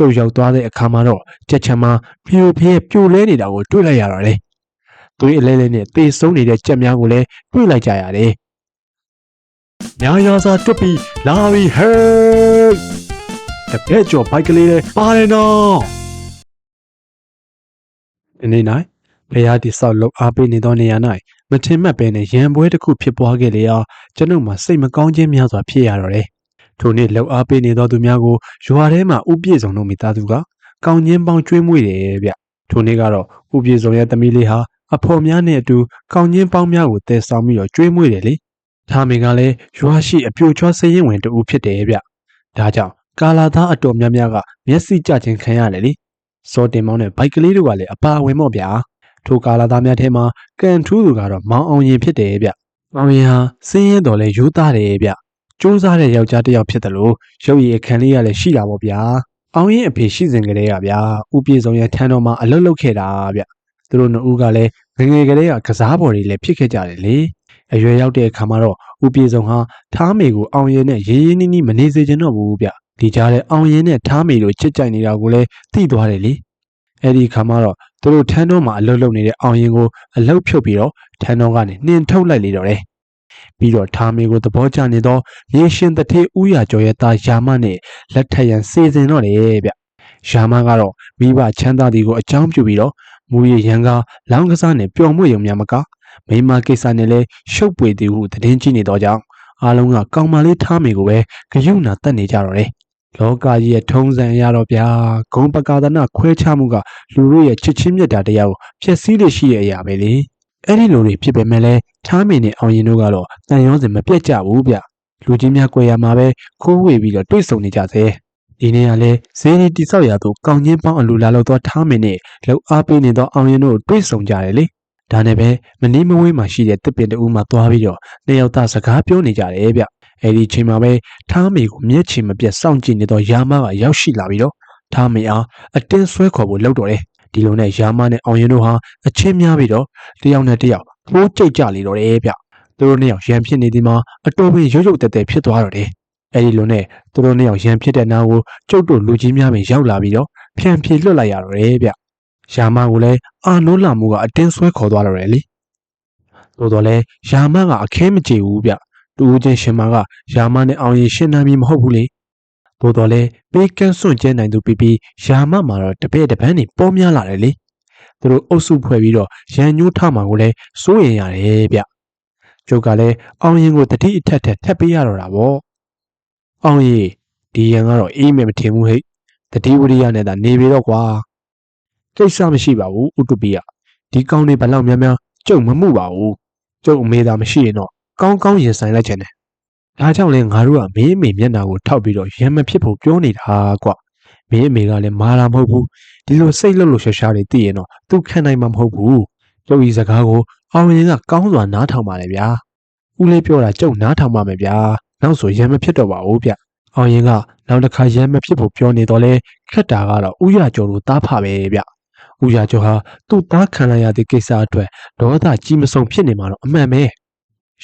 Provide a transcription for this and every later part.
ကျုပ်ရောက်သွားတဲ့အခါမှာတော့ကြက်ချမ်းမပြိုဖျဲပြိုလဲနေတာကိုတွေ့လိုက်ရတော့တယ်သွေးအလဲလဲနဲ့သေဆုံးနေတဲ့ကြက်များကိုလည်းတွေ့လိုက်ကြရတယ်ညာယာစာတွတ်ပြီးလာပြီဟေးတပည့်ကျော်ဘိုက်ကလေးလေးပါတယ်နော်ဒီနေ့နိုင်ဖရာတိဆောက်လောက်အားပေးနေသောနေရာ၌မထင်မှတ်ပဲနဲ့ရံပွဲတစ်ခုဖြစ်ပွားခဲ့လေအောင်ကျွန်ုပ်မှစိတ်မကောင်းခြင်းများစွာဖြစ်ရတော့တယ် ထိုနေ့လောက်အားပေးနေသောသူများကိုရွာထဲမှာဥပြည့်စုံတို့မိသားစုကကောင်းချင်းပေါင်းကျွေးမွေးတယ်ဗျထိုနေ့ကတော့ဥပြည့်စုံရဲ့သမီးလေးဟာအဖော်များနဲ့အတူကောင်းချင်းပေါင်းများကိုတည်ဆောင်ပြီးတော့ကျွေးမွေးတယ်လေထားမင်ကလည်းရွာရှိအပြိုချောစရင်ဝင်တူဖြစ်တယ်ဗျဒါကြောင့်ကာလာသားအတော်များများကမျက်စိကျခြင်းခံရတယ်လေစောတင်မောင်းတဲ့ဘိုက်ကလေးတွေကလည်းအပါဝင်မော့ဗျာထိုကာလာသားများထဲမှာကန်ထူးသူကတော့မောင်အောင်ရင်ဖြစ်တယ်ဗျမောင်ရင်ဟာစင်းရဲတော်လဲရိုးသားတယ်ဗျ စူးစားတဲ့ယောက်ျားတစ်ယောက်ဖြစ်တယ်လို့ရုပ်ရည်အခန်းလေးကလည်းရှိတာပေါ့ဗျာအောင်ရင်အဖေရှိစဉ်ကလေးကဗျာဥပြေဆုံးရဲ့ထန်းတော်မှာအလုတ်လုတ်ခဲ့တာဗျသူတို့နှစ်ဦးကလည်းငငယ်ကလေးကကစားပေါ်တွေလည်းဖြစ်ခဲ့ကြတယ်လေအရွယ်ရောက်တဲ့အခါမှာတော့ဥပြေဆုံးဟာထားမေကိုအောင်ရင်နဲ့ရေးရေးနီးနီးမနေစေချင်တော့ဘူးဗျဒီကြားထဲအောင်ရင်နဲ့ထားမေတို့ချစ်ကြိုက်နေတာကိုလည်းသိသွားတယ်လေအဲ့ဒီအခါမှာတော့သူတို့ထန်းတော်မှာအလုတ်လုတ်နေတဲ့အောင်ရင်ကိုအလုတ်ဖြုတ်ပြီးတော့ထန်းတော်ကနေနှင်ထုတ်လိုက်လေတော့တယ် ပြီးတော့ထားမေကိုသဘောကျနေသောရေရှင်တထေးဥရကျော်ရဲ့သားယာမနဲ့လက်ထက်ရန်စေစဉ်တော့တယ်ဗျယာမကတော့မိဘချမ်းသာသည်ကိုအကြောင်းပြုပြီးတော့မူရရန်ကလောင်းကစားနဲ့ပျော်မွေ့ရုံများမကမိမကိစ္စနဲ့လဲရှုပ်ပွေသည်ဟုသတင်းကြည့်နေတော့ကြောင်းအားလုံးကကောင်းမလေးထားမေကိုပဲဂယုဏတက်နေကြတော့တယ်လောကကြီးရဲ့ထုံးစံအရတော့ဗျာဂုံပကာဒနာခွဲခြားမှုကလူတို့ရဲ့ချစ်ချင်းမြတ်တာတရားကိုဖျက်ဆီးလို့ရှိတဲ့အရာပဲလေအဲ့ဒီလိုတွေဖြစ်ပေမဲ့လည်း ထားမင်းနဲ့အောင်ရင်တို့ကတော့တန်ရောစင်မပြတ်ကြဘူးဗျလူကြီးများကြွယ်ရမှာပဲခိုးဝေပြီးတော့တွေ့ဆုံနေကြသေးဒီနေ့ကလည်းဇေဒီတိဆောက်ရသူကောင်းချင်းပေါင်းအလူလာလောက်သောထားမင်းနဲ့လှုပ်အားပေးနေသောအောင်ရင်တို့တွေ့ဆုံကြတယ်လေဒါနဲ့ပဲမနီးမဝေးမှာရှိတဲ့တစ်ပင်တူမှသွားပြီးတော့နှစ်ယောက်သားစကားပြောနေကြတယ်ဗျအဲ့ဒီချိန်မှာပဲထားမီကိုမျက်ခြေမပြတ်စောင့်ကြည့်နေသောယာမကရောက်ရှိလာပြီးတော့ထားမီအားအတင်းဆွဲခေါ်ဖို့လုပ်တော့တယ် ဒီလိုနဲ့ယာမနဲ့အောင်ရင်တို့ဟာအချင်းများပြီးတော့တယောက်နဲ့တယောက်ထိုးကြိတ်ကြလေတော့တယ်ဗျသူတို့နှစ်ယောက်ရန်ဖြစ်နေသည်မှာအတော်ပင်ရုပ်ရုပ်တဲတဲဖြစ်သွားတော့တယ်အဲ့ဒီလိုနဲ့သူတို့နှစ်ယောက်ရန်ဖြစ်တဲ့နာကိုကျုပ်တို့လူကြီးများပင်ရောက်လာပြီးတော့ဖြန်ဖြေလွတ်လိုက်ရတော့တယ်ဗျယာမကိုလည်းအာနိုးလာမှုကအတင်းဆွဲခေါ်သွားတော့တယ်လေသို့တော်လည်းယာမကအခဲမကြေဘူးဗျတူဦးချင်းရှင်မကယာမနဲ့အောင်ရင်ရှင်းနာမည်မဟုတ်ဘူးလေ သို့တော်လည်းပေးကန်းစွန့်ကျဲနိုင်သူပြီးပြီးယာမမှာတော့တပည့်တပန်းနေပေါ်များလာတယ်လေသူတို့အုပ်စုဖွဲ့ပြီးတော့ရန်ညိုးထမှာကိုလည်းစိုးရင်ရတယ်ဗျကျုပ်ကလည်းအောင်ရင်ကိုတတိအထက်ထက်ထပ်ပေးရတော့တာပေါ့အောင်ရင်ဒီရန်ကတော့အေးမယ်မထင်ဘူးဟဲ့တတိဝရိယနဲ့သာနေပြီတော့ကွာကိစ္စမရှိပါဘူးဥတုပိယဒီကောင်းနေဘလောက်များများကျုပ်မမှုပါဘူးကျုပ်အမေသာမရှိရင်တော့ကောင်းကောင်းရင်ဆိုင်လိုက်ချင်တယ် ဒါကြောင့်လဲငါတို့ကမင်းအမေမျက်နှာကိုထောက်ပြီးတော့ရံမဖြစ်ဖို့ပြောနေတာကွမင်းအမေကလည်းမာတာမဟုတ်ဘူးဒီလိုစိတ်လှုပ်လို့ရှာရှာတွေသိရင်တော့သူခံနိုင်မှာမဟုတ်ဘူးကျုပ်ဤစကားကိုအောင်ရင်ကကောင်းစွာနားထောင်ပါလေဗျာဦးလေးပြောတာကျုပ်နားထောင်ပါမယ်ဗျာနောက်ဆိုရံမဖြစ်တော့ပါဘူးဗျအောင်ရင်ကနောက်တစ်ခါရံမဖြစ်ဖို့ပြောနေတော့လဲခက်တာကတော့ဥရကျော်တို့တားဖပဲဗျဥရကျော်ဟာသူ့သားခံလိုက်ရတဲ့ကိစ္စအတွက်ဒေါသကြီးမဆုံးဖြစ်နေမှာတော့အမှန်ပဲ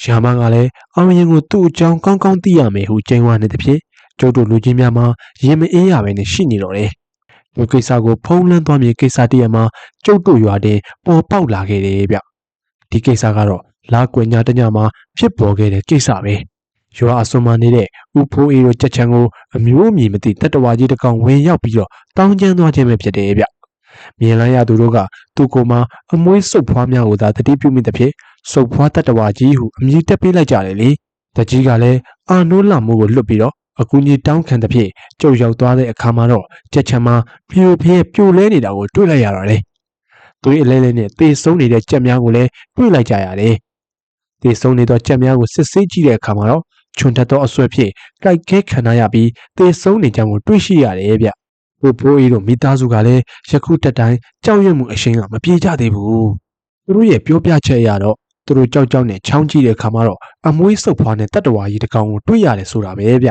ရာမကလည်းအောင်ရင်ကိုသူ့အကြောင်းကောင်းကောင်းသိရမယ်ဟုကြိမ်ဝါနေသဖြင့်ကျုပ်တို့လူကြီးများမှာရင်မအေးရပဲနဲ့ရှိနေတော့တယ်။ဒီကိစ္စကိုဖုံးလွှမ်းသွားမြေကိစ္စတည်းမှာကျုပ်တို့ရွာတင်ပေါ်ပေါက်လာခဲ့တယ်ဗျ။ဒီကိစ္စကတော့လာကွင်ညာတညမှာဖြစ်ပေါ်ခဲ့တဲ့ကိစ္စပဲ။ရွာအစွန်မှာနေတဲ့ဥဖိုးအေးတို့ကြက်ချံကိုအမျိုးအမည်မသိတတဝါကြီးတစ်ကောင်ဝင်ရောက်ပြီးတော့တောင်းကျမ်းသွားခြင်းပဲဖြစ်တယ်ဗျ။မြင်လိုက်ရသူတို့ကသူ့ကိုယ်မှာအမွှေးစုပ်ဖွားများကိုသာတတိပြုမိသဖြင့် စုပ်ဖွားတတဝါကြီးဟုအမည်တက်ပေးလိုက်ကြတယ်လေတကြီးကလည်းအာနိုးလာမှုကိုလွတ်ပြီးတော့အကူကြီးတောင်းခံတဲ့ဖြင့်ကျုပ်ရောက်သွားတဲ့အခါမှာတော့ကြက်ချမ်းမပြိုဖျဲပြိုလဲနေတာကိုတွေ့လိုက်ရတော့တယ်သွေးအလဲလဲနဲ့သေဆုံးနေတဲ့ကြက်များကိုလည်းတွေ့လိုက်ကြရတယ်သေဆုံးနေသောကြက်များကိုစစ်ဆေးကြည့်တဲ့အခါမှာတော့ချွန်တက်သောအဆွဲဖြင့်တိုက်ခဲခံရပြီးသေဆုံးနေကြောင်းကိုတွေ့ရှိရတယ်ဗျဘိုးဘိုးကြီးတို့မိသားစုကလည်းယခုတက်တိုင်းကြောက်ရွံ့မှုအရှိန်ကမပြေကြသေးဘူးသူတို့ရဲ့ပြောပြချက်အရတော့ သူတို့ကြောက်ကြောက်နဲ့ချောင်းကြည့်တဲ့အခါမှာတော့အမွှေးစုပ်ဖွားနဲ့တတ္တဝါကြီးတစ်ကောင်ကိုတွေ့ရတယ်ဆိုတာပဲဗျ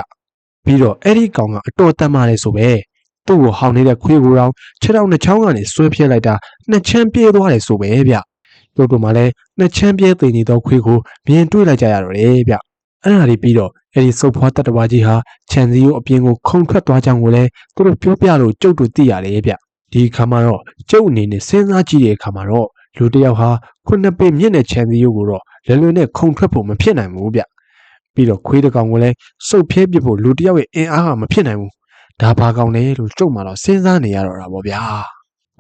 ပြီးတော့အဲ့ဒီကောင်ကအတော်တမ်းမာတယ်ဆိုပဲသူ့ကိုဟောင်းနေတဲ့ခွေးကိုတောင်ခြေထောက်နှစ်ချောင်းကနေဆွဲပြဲလိုက်တာနှစ်ချမ်းပြေးသွားတယ်ဆိုပဲဗျတို့တို့မှလည်းနှစ်ချမ်းပြေးသိနေသောခွေးကိုမြင်တွေ့လိုက်ကြရတော့တယ်ဗျအဲ့ဒါတွေပြီးတော့အဲ့ဒီစုပ်ဖွားတတ္တဝါကြီးဟာခြံစည်းရိုးအပြင်ကိုခုန်ထွက်သွားကြောင်းကိုလည်းသူတို့ပြောပြလို့ကျုပ်တို့သိရတယ်ဗျဒီအခါမှာတော့ကျုပ်အနေနဲ့စဉ်းစားကြည့်တဲ့အခါမှာတော့ လူတစ်ယောက်ဟာခုနှစ်ပေမြင့်တဲ့ခြံစည်းရိုးကိုတော့လွယ်လွယ်နဲ့ခုန်ထွက်ဖို့မဖြစ်နိုင်ဘူးဗျပြီးတော့ခွေးတစ်ကောင်ကိုလည်းစုပ်ဖြဲပစ်ဖို့လူတစ်ယောက်ရဲ့အင်အားကမဖြစ်နိုင်ဘူးဒါဘာကောင်လဲလို့ကျုပ်မှတော့စဉ်းစားနေရတော့တာပေါ့ဗျာ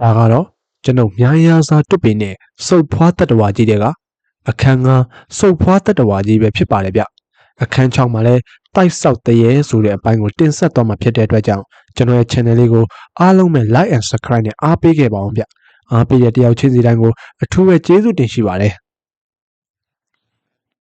ဒါကတော့ကျွန်ုပ်များရစားတွတ်ပင်နဲ့စုပ်ဖွားတတ္တဝါကြီးတွေကအခန်းကစုပ်ဖွားတတ္တဝါကြီးပဲဖြစ်ပါတယ်ဗျအခန်း6မှာလည်းတိုက်ဆောက်တရေဆိုတဲ့အပိုင်းကိုတင်ဆက်သွားမှာဖြစ်တဲ့အတွက်ကြောင့်ကျွန်တော်ရဲ့ channel လေးကိုအားလုံးပဲ like and subscribe နဲ့အားပေးခဲ့ပါအောင်ဗျ အားပေးတဲ့တယောက်ချင်းစီတိုင်းကိုအထူးပဲကျေးဇူးတင်ရှိပါတယ်